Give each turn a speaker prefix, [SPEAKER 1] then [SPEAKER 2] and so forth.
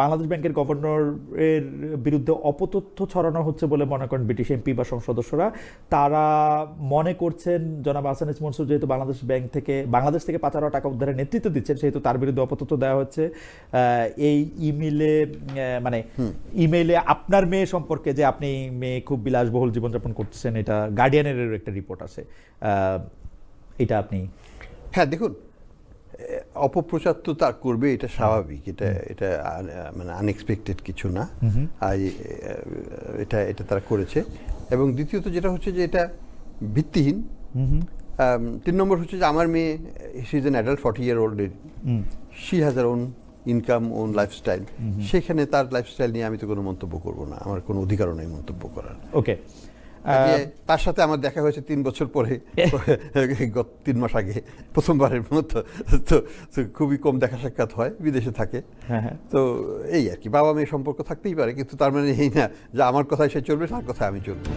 [SPEAKER 1] বাংলাদেশ ব্যাংকের গভর্নরের বিরুদ্ধে অপতথ্য ছড়ানো হচ্ছে বলে মনে করেন ব্রিটিশ এমপি বা সংসদ সদস্যরা। তারা মনে করছেন জনাব আহসান ইস মনসুর যেহেতু বাংলাদেশ ব্যাংক থেকে বাংলাদেশ থেকে পাচার হওয়া টাকা উদ্ধারের নেতৃত্ব দিচ্ছেন সেহেতু তার বিরুদ্ধে অপতথ্য দেওয়া হচ্ছে। এই ইমেলে মানে ইমেইলে আপনার মেয়ে সম্পর্কে যে আপনি মেয়ে খুব বিলাসবহুল জীবনযাপন করতেছেন এটা গার্ডিয়ানের একটা রিপোর্ট আছে। এটা আপনি
[SPEAKER 2] হ্যাঁ দেখুন অপপ্রচার তো তার করবে এটা স্বাভাবিক এটা এটা মানে আনএক্সপেক্টেড কিছু না। আর এটা এটা তারা করেছে। এবং দ্বিতীয়ত যেটা হচ্ছে যে এটা ভিত্তিহীন। তিন নম্বর হচ্ছে যে আমার মেয়ে she is an adult forty year old she has her own income own lifestyle সেখানে তার লাইফস্টাইল নিয়ে আমি তো কোনো মন্তব্য করব না। আমার কোনো অধিকারও নেই মন্তব্য করার।
[SPEAKER 1] ওকে
[SPEAKER 2] তার সাথে আমার দেখা হয়েছে তিন বছর পরে গত তিন মাস আগে প্রথমবারের মতো। তো তো খুবই কম দেখা সাক্ষাৎ হয় বিদেশে থাকে।
[SPEAKER 1] হ্যাঁ, হ্যাঁ।
[SPEAKER 2] তো এই আর কি বাবা মেয়ে সম্পর্ক থাকতেই পারে কিন্তু তার মানে এই না যে আমার কথায় সে চলবে তার কথায় আমি চলবো।